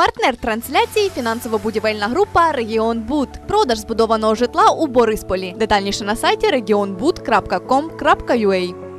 Партнер трансляції фінансово-будівельна група Регіон Буд. Продаж збудованого житла у Борисполі. Детальніше на сайті regionbud.com.ua.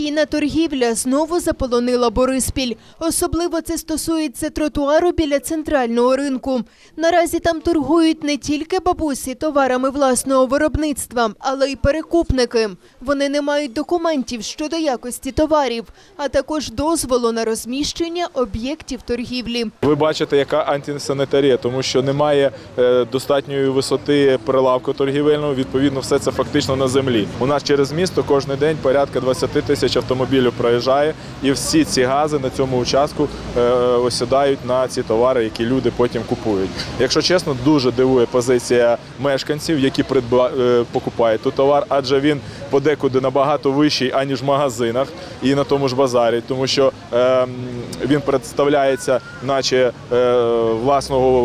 Стихійна торгівля знову заполонила Бориспіль. Особливо це стосується тротуару біля центрального ринку. Наразі там торгують не тільки бабусі товарами власного виробництва, але й перекупники. Вони не мають документів щодо якості товарів, а також дозволу на розміщення об'єктів торгівлі. Ви бачите, яка антисанітарія, тому що немає е, достатньої висоти прилавку торгівельного. Відповідно, все це фактично на землі. У нас через місто кожен день порядка 20 тисяч автомобілів проїжджає, і всі ці гази на цьому участку е, осідають на ці товари, які люди потім купують. Якщо чесно, дуже дивує позиція мешканців, які е, покупають тут товар, адже він подекуди набагато вищий аніж в магазинах і на тому ж базарі, тому що е, він представляється, наче е, власного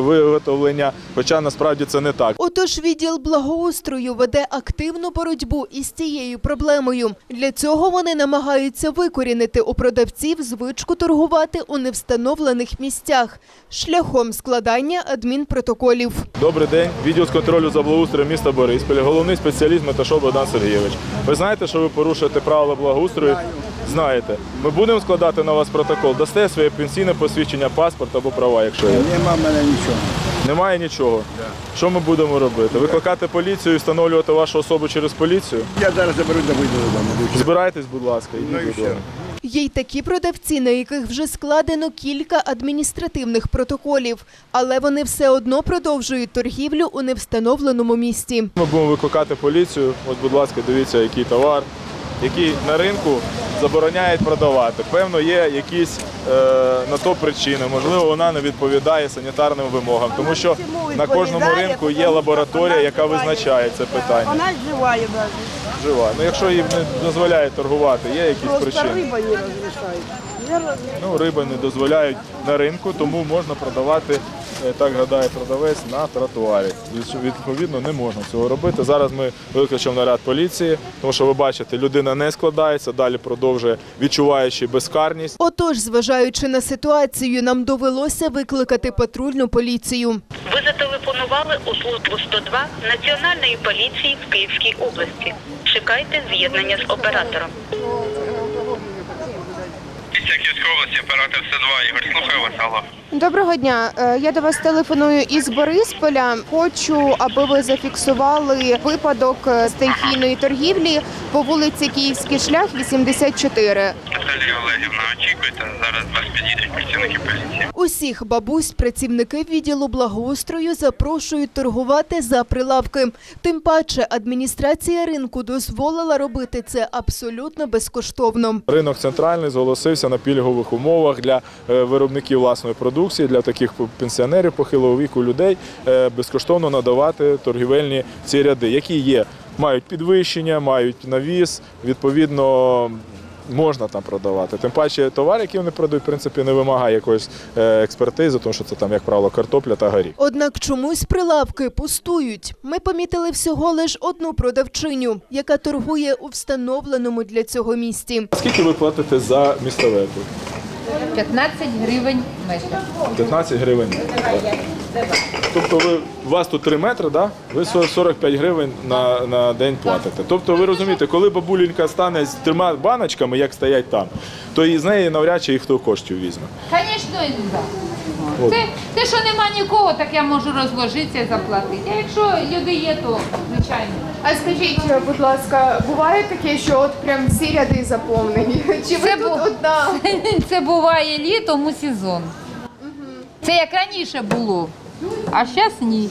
виготовлення, хоча насправді це не так. Отож, відділ благоустрою веде активну боротьбу із цією проблемою. Для цього вони намагаються викорінити у продавців звичку торгувати у невстановлених місцях шляхом складання адмінпротоколів. Добрий день, відділ з контролю за благоустроєм міста Бориспіль, головний спеціаліст Меташов Богдан Сергійович. Ви знаєте, що ви порушуєте правила благоустрою? Знаєте. Ми будемо складати на вас протокол. Дасте своє пенсійне посвідчення, паспорт або права, якщо є. Нема в мене нічого. Немає нічого. Що ми будемо робити? Викликати поліцію і встановлювати вашу особу через поліцію? Я зараз заберу та вийду додому. Збирайтесь, будь ласка, Ну і додому. Є й такі продавці, на яких вже складено кілька адміністративних протоколів, але вони все одно продовжують торгівлю у невстановленому місці. Ми будемо викликати поліцію. От, будь ласка, дивіться, який товар, який на ринку забороняють продавати. Певно, є якісь е, на то причини. Можливо, вона не відповідає санітарним вимогам, тому що на кожному ринку є лабораторія, яка визначає це питання. Вона живая навіть. Жива. Ну, якщо їм не дозволяють торгувати, є якісь причини. риба не розрішають. Ну, риби не дозволяють на ринку, тому можна продавати, так гадає продавець, на тротуарі. Відповідно, не можна цього робити. Зараз ми викличемо наряд поліції, тому що ви бачите, людина не складається, далі продовжує відчуваючи безкарність. Отож, зважаючи на ситуацію, нам довелося викликати патрульну поліцію. Ви зателефонували у службу 102 Національної поліції в Київській області. Чекайте з'єднання з оператором. Місця Київської області, оператор С2, Ігор, слухаю вас, алло. Доброго дня. Е, Я до вас телефоную із Борисполя. Хочу, аби ви зафіксували випадок е, стихійної торгівлі по вулиці Київський шлях, 84. Наталія Олегівна, очікуйте, зараз вас підійдуть працівники поліції. Усіх бабусь працівники відділу благоустрою запрошують торгувати за прилавки. Тим паче адміністрація ринку дозволила робити це абсолютно безкоштовно. Ринок центральний зголосився на пільгових умовах для е, виробників власної продукції, для таких пенсіонерів похилого віку людей е, безкоштовно надавати торгівельні ці ряди, які є, мають підвищення, мають навіс, відповідно. Можна там продавати. Тим паче товар, який вони продають, в принципі, не вимагає якоїсь е, експертизи, тому що це там, як правило, картопля та горіх. Однак чомусь прилавки пустують. Ми помітили всього лиш одну продавчиню, яка торгує у встановленому для цього місці. Скільки ви платите за місцеве тут? 15 гривень метр. 15 гривень. Тобто ви, у вас тут 3 метри, да? ви 45 гривень на, на день платите. Тобто ви розумієте, коли бабуленька стане з трьома баночками, як стоять там, то і з неї навряд чи і хто коштів візьме. Звісно, так. Це те, що нема нікого, так я можу розложитися і заплатити. А якщо люди є, то звичайно. А скажіть, будь ласка, буває таке, що от прям всі ряди заповнені? Чи ви Це тут бу- одна? Це буває літом у сезон. Це як раніше було, а зараз ні,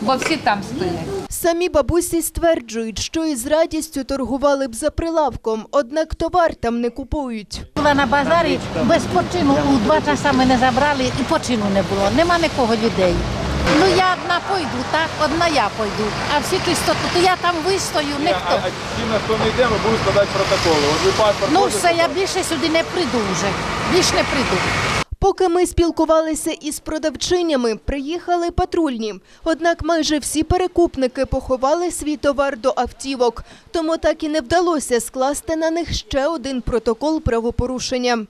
бо всі там стоять. Самі бабусі стверджують, що із радістю торгували б за прилавком, однак товар там не купують. Була на базарі без почину. У два часа мене забрали і почину не було. Нема нікого людей. Ну я одна пойду, так, одна я пойду. А всі тут сто, то я там вистою, ніхто. ті, на хто не йде, ми будемо складати протоколи. От ви паспорт Ну все, я більше сюди не прийду вже. Більш не прийду. Поки ми спілкувалися із продавчинями, приїхали патрульні. Однак майже всі перекупники поховали свій товар до автівок, тому так і не вдалося скласти на них ще один протокол правопорушення.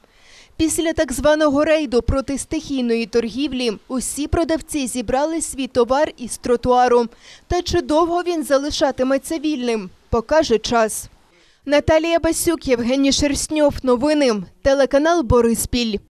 Після так званого рейду проти стихійної торгівлі усі продавці зібрали свій товар із тротуару. Та чи довго він залишатиметься вільним, покаже час. Наталія Басюк, Євгеній Шерстньов. Новини. Телеканал Бориспіль.